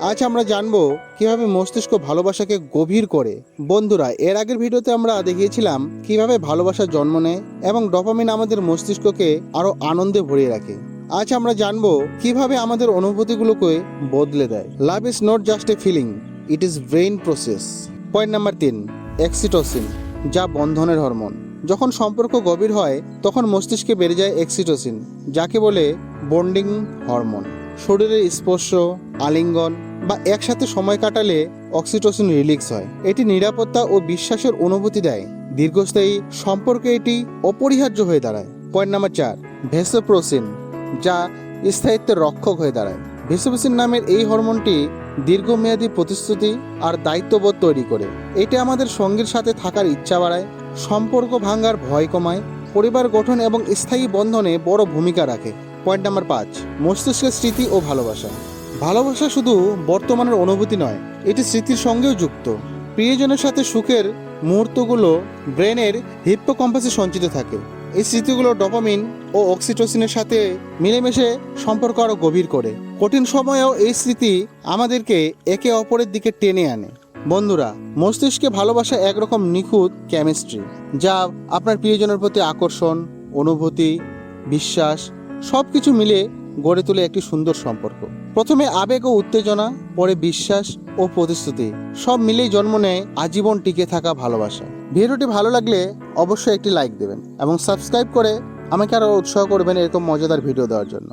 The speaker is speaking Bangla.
আজ আমরা জানব কীভাবে মস্তিষ্ক ভালোবাসাকে গভীর করে। বন্ধুরা, এর আগের ভিডিওতে আমরা দেখিয়েছিলাম কীভাবে ভালোবাসা জন্ম নেয় এবং ডপামিন আমাদের মস্তিষ্ককে আরও আনন্দে ভরিয়ে রাখে। আজ আমরা জানব কীভাবে আমাদের অনুভূতিগুলোকে বদলে দেয়। Love is not just a feeling it is brain process point number তিন এক্সিটোসিন যা বন্ধনের হরমোন। যখন সম্পর্ক গভীর হয়, তখন মস্তিষ্কে বেড়ে যায় এক্সিটোসিন যাকে বলে বন্ডিং হরমোন। শরীরের স্পর্শ, আলিঙ্গন বা একসাথে সময় কাটালে অক্সিটোসিন রিলিক্স হয়। এটি নিরাপত্তা ও বিশ্বাসের অনুভূতি দেয়। দীর্ঘস্থায়ী সম্পর্কে এটি অপরিহার্য হয়ে দাঁড়ায়। পয়েন্ট নাম্বার চার, ভেসোপ্রোসিন, যা স্থায়িত্বের রক্ষক হয়ে দাঁড়ায়। ভেসোপ্রোসিন নামের এই হরমোনটি দীর্ঘমেয়াদী প্রতিশ্রুতি আর দায়িত্ববোধ তৈরি করে। এটি আমাদের সঙ্গীর সাথে থাকার ইচ্ছা বাড়ায়, সম্পর্ক ভাঙ্গার ভয় কমায়, পরিবার গঠন এবং স্থায়ী বন্ধনে বড় ভূমিকা রাখে। পয়েন্ট নাম্বার পাঁচ, মস্তিষ্কের স্মৃতি ও ভালোবাসা। ভালোবাসা শুধু বর্তমানের অনুভূতি নয়, এটি স্মৃতির সঙ্গেও যুক্ত। প্রিয়জনের সাথে সুখের মুহূর্তগুলো ব্রেনের হিপ্পোকম্পাসে সঞ্চিত থাকে। এই স্মৃতিগুলো ডপামিন ও অক্সিটোসিনের সাথে মিলেমিশে সম্পর্ক আরও গভীর করে। কঠিন সময়েও এই স্মৃতি আমাদেরকে একে অপরের দিকে টেনে আনে। বন্ধুরা, মস্তিষ্কে ভালোবাসা একরকম নিখুঁত কেমিস্ট্রি যা আপনার প্রিয়জনের প্রতি আকর্ষণ, অনুভূতি, বিশ্বাস সব কিছু মিলে গড়ে তোলে একটি সুন্দর সম্পর্ক। প্রথমে আবেগ ও উত্তেজনা, পরে বিশ্বাস ও প্রতিশ্রুতি। সব মিলেই জন্ম নেয় আজীবন টিকে থাকা ভালোবাসা। ভিডিওটি ভালো লাগলে অবশ্যই একটি লাইক দেবেন এবং সাবস্ক্রাইব করে আমাকে আরও উৎসাহ করবেন এরকম মজাদার ভিডিও দেওয়ার জন্য।